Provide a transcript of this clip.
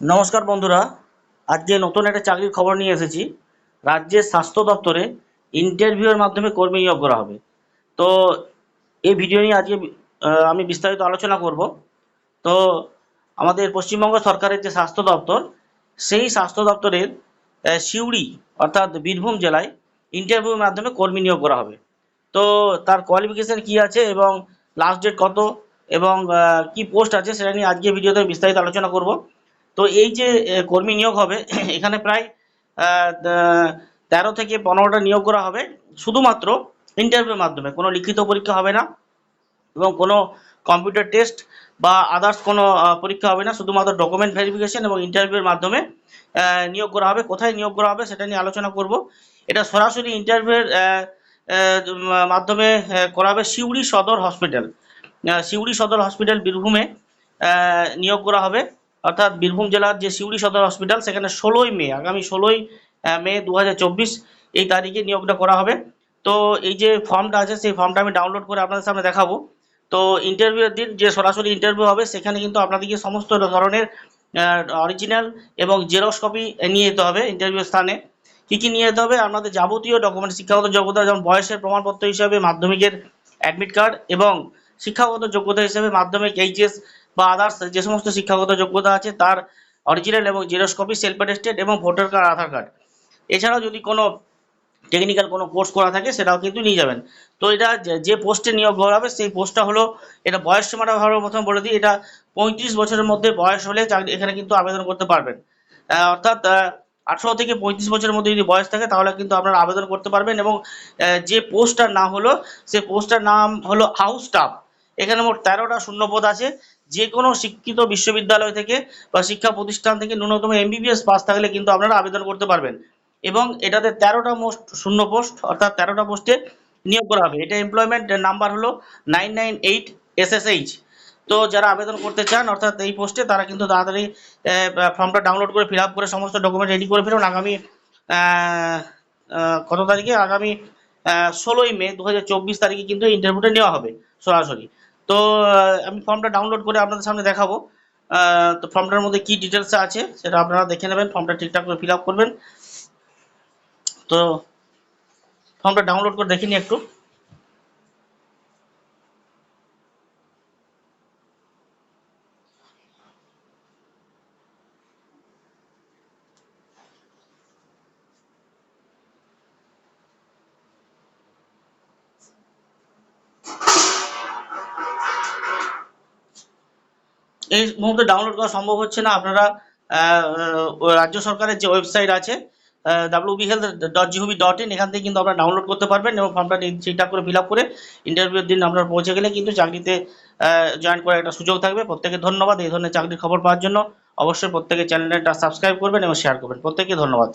নমস্কার বন্ধুরা, আজকে নতুন একটা চাকরির খবর নিয়ে এসেছি। রাজ্যের স্বাস্থ্য দপ্তরে ইন্টারভিউয়ের মাধ্যমে কর্মী নিয়োগ করা হবে। তো এই ভিডিও নিয়ে আজকে আমি বিস্তারিত আলোচনা করব। তো আমাদের পশ্চিমবঙ্গ সরকারের যে স্বাস্থ্য দপ্তর, সেই স্বাস্থ্য দপ্তরের সিউড়ি, অর্থাৎ বীরভূম জেলায় ইন্টারভিউয়ের মাধ্যমে কর্মী নিয়োগ করা হবে। তো তার কোয়ালিফিকেশন কি আছে এবং লাস্ট ডেট কত এবং কি পোস্ট আছে সেটা নিয়ে আজকে ভিডিওতে বিস্তারিত আলোচনা করব। তো এই যে কর্মী নিয়োগ হবে, এখানে প্রায় তেরো থেকে পনেরোটা নিয়োগ করা হবে, শুধুমাত্র ইন্টারভিউর মাধ্যমে, কোনো লিখিত পরীক্ষা হবে না, এবং কোনো কম্পিউটার টেস্ট বা আদার্স কোনো পরীক্ষা হবে না, শুধুমাত্র ডকুমেন্ট ভেরিফিকেশন এবং ইন্টারভিউর মাধ্যমে নিয়োগ করা হবে। কোথায় নিয়োগ করা হবে সেটা নিয়ে আলোচনা করব। এটা সরাসরি ইন্টারভিউর মাধ্যমে করা হবে সিউড়ি সদর হসপিটাল সিউড়ি সদর হসপিটাল বীরভূমে নিয়োগ করা হবে। অর্থাৎ বীরভূম জেলার যে সিউড়ি সদর হসপিটাল, সেখানে ষোলোই মে, আগামী ষোলোই মে দু হাজার চব্বিশ এই তারিখে নিয়োগটা করা হবে। তো এই যে ফর্মটা আছে, সেই ফর্মটা আমি ডাউনলোড করে আপনাদের সামনে দেখাবো। তো ইন্টারভিউয়ের দিন যে সরাসরি ইন্টারভিউ হবে, সেখানে কিন্তু আপনাদেরকে সমস্ত ধরনের অরিজিনাল এবং জেরক্স কপি নিয়ে যেতে হবে ইন্টারভিউ স্থানে। কী কী নিয়ে যেতে হবে? আপনাদের যাবতীয় ডকুমেন্ট শিক্ষাগত যোগ্যতা যেমন বয়সের প্রমাণপত্র হিসাবে, মাধ্যমিকের অ্যাডমিট কার্ড এবং শিক্ষাগত যোগ্যতা হিসেবে মাধ্যমিক এইচএস বা আদার্স যে সমস্ত শিক্ষাগত যোগ্যতা আছে তার অরিজিনাল এবং জেরক্স কপি সেলফ অ্যাটেস্টেড এবং ভোটার কার্ড আধার কার্ড এছাড়াও যদি কোনো টেকনিক্যাল কোনো কোর্স করা থাকে, সেটাও কিন্তু নিয়ে যাবেন। তো এটা যে- পোস্টে নিয়োগ করা হবে, সেই পোস্টটা হলো, এটা বয়স সীমাটা ভালো প্রথম বলে দিই, এটা পঁয়ত্রিশ বছরের মধ্যে বয়স হলে চাকরি এখানে কিন্তু আবেদন করতে পারবেন। অর্থাৎ আঠারো থেকে পঁয়ত্রিশ বছরের মধ্যে যদি বয়স থাকে, তাহলে কিন্তু আপনারা আবেদন করতে পারবেন এবং যে পোস্টটার নাম হলো সেই পোস্টটার নাম হলো হাউস স্টাফ এখানে মোট তেরোটা শূন্যপদ আছে। যে কোনো শিক্ষিত বিশ্ববিদ্যালয় থেকে বা শিক্ষা প্রতিষ্ঠান থেকে ন্যূনতম এমবিবিএস পাস থাকলে কিন্তু আপনারা আবেদন করতে পারবেন। এবং এটাতে তেরোটা মোস্ট শূন্য পোস্ট অর্থাৎ তেরোটা পোস্টে নিয়োগ করা হবে। এটা এমপ্লয়মেন্ট নাম্বার হলো নাইন নাইন এইট এসএসএইচ তো যারা আবেদন করতে চান, অর্থাৎ এই পোস্টে তারা কিন্তু তাড়াতাড়ি ফর্মটা ডাউনলোড করে ফিল আপ করে সমস্ত ডকুমেন্ট রেডি করে ফেলুন আগামী কত তারিখে? আগামী ষোলোই মে দু হাজার চব্বিশ তারিখে কিন্তু ইন্টারভিউটা নেওয়া হবে। সরাসরি। তো আমি ফর্মটা ডাউনলোড করে আপনাদের সামনে দেখাবো। তো ফর্মটার মধ্যে কি ডিটেলস আছে সেটা আপনারা দেখে নেবেন, ফর্মটা ঠিকঠাক করে ফিল করবেন। তো, ফর্মটা ডাউনলোড করে দেখিনি একটু। এই মুহূর্তে ডাউনলোড করা সম্ভব হচ্ছে না। আপনারা রাজ্য সরকারের যে ওয়েবসাইট আছে WB health dot GOV dot in এখান থেকে কিন্তু আপনারা ডাউনলোড করতে পারবেন এবং ফর্মটা ঠিকঠাক করে ফিল আপ করে ইন্টারভিউর দিন আপনারা পৌঁছে গেলে কিন্তু চাকরিতে জয়েন করার একটা সুযোগ থাকবে। প্রত্যেকে ধন্যবাদ। এই ধরনের চাকরির খবর পাওয়ার জন্য অবশ্যই প্রত্যেকে চ্যানেলটা সাবস্ক্রাইব করবেন এবং শেয়ার করবেন। প্রত্যেকে ধন্যবাদ।